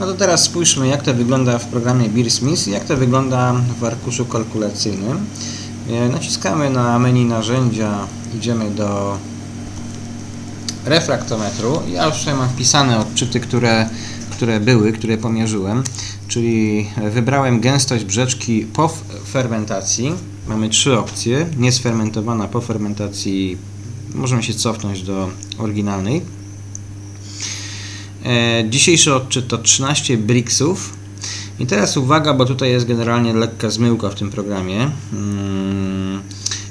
No to teraz spójrzmy, jak to wygląda w programie Beersmith i jak to wygląda w arkuszu kalkulacyjnym. E, Naciskamy na menu narzędzia, idziemy do refraktometru. Ja już tutaj mam wpisane odczyty, które, które były, które pomierzyłem, czyli wybrałem gęstość brzeczki po fermentacji. Mamy trzy opcje. Niesfermentowana po fermentacji. Możemy się cofnąć do oryginalnej. E, Dzisiejszy odczyt to 13 bricksów. I teraz uwaga, bo tutaj jest generalnie lekka zmyłka w tym programie. Mm,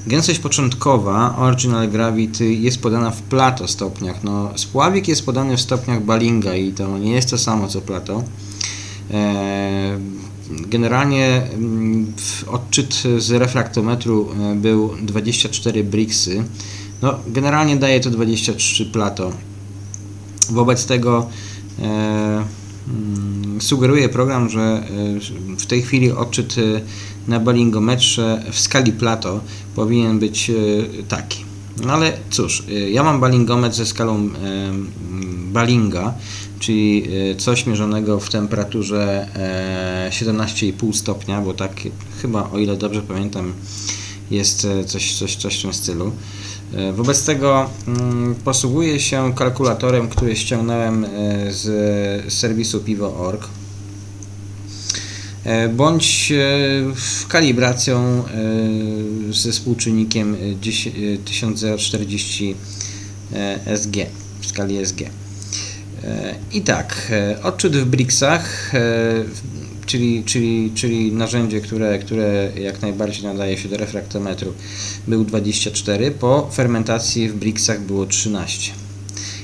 Gęstość początkowa Original Gravity jest podana w Plato stopniach. No, spławik jest podany w stopniach Balinga i to nie jest to samo co Plato. E, Generalnie mm, odczyt z refraktometru e, był 24 bricksy. No, generalnie daje to 23 Plato. Wobec tego e, mm, sugeruje program, że e, w tej chwili odczyt e, na balingometrze w skali Plato powinien być taki. No ale cóż, ja mam balingometr ze skalą Balinga, czyli coś mierzonego w temperaturze e, 17,5 stopnia, bo tak chyba, o ile dobrze pamiętam, jest coś, coś, coś w tym stylu. E, Wobec tego mm, posługuję się kalkulatorem, który ściągnąłem e, z serwisu piwo.org e, bądź kalibracją ze współczynnikiem e, 10 e, 1040 e, SG w skali SG. I tak, odczyt w bricksach, w- czyli, czyli, czyli narzędzie, które, które jak najbardziej nadaje się do refraktometru, był 24, po fermentacji w bricksach było 13.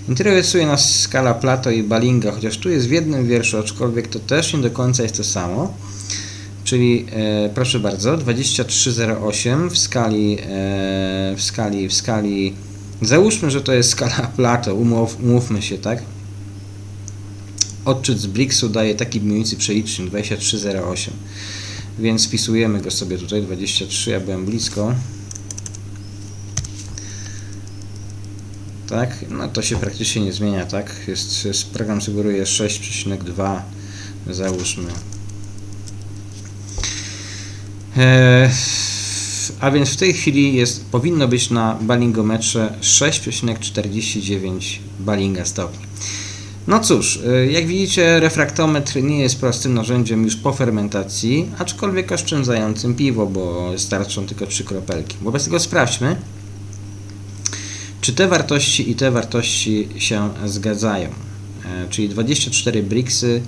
Interesuje nas skala Plato i Balinga, chociaż tu jest w jednym wierszu, aczkolwiek to też nie do końca jest to samo. Czyli e, proszę bardzo, 2308 w skali, e, w skali, w skali, załóżmy, że to jest skala Plato, umów, umówmy się, tak? Odczyt z Bricksu daje taki mniej więcej przelicznik 2308, więc wpisujemy go sobie tutaj, 23, ja byłem blisko. Tak, no to się praktycznie nie zmienia, tak? Jest, jest program sugeruje 6,2, załóżmy. E, a więc w tej chwili jest, powinno być na balingometrze 6,49 balinga stopni. No cóż, e, jak widzicie, refraktometr nie jest prostym narzędziem już po fermentacji, aczkolwiek oszczędzającym piwo, bo starczą tylko trzy kropelki. Wobec tego sprawdźmy, czy te wartości i te wartości się zgadzają. E, Czyli 24 bricksy,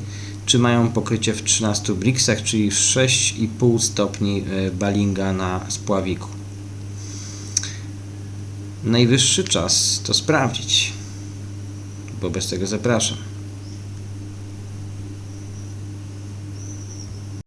czy mają pokrycie w 13 bricksach, czyli w 6,5 stopni e, balinga na spławiku. Najwyższy czas to sprawdzić. Wobec tego zapraszam.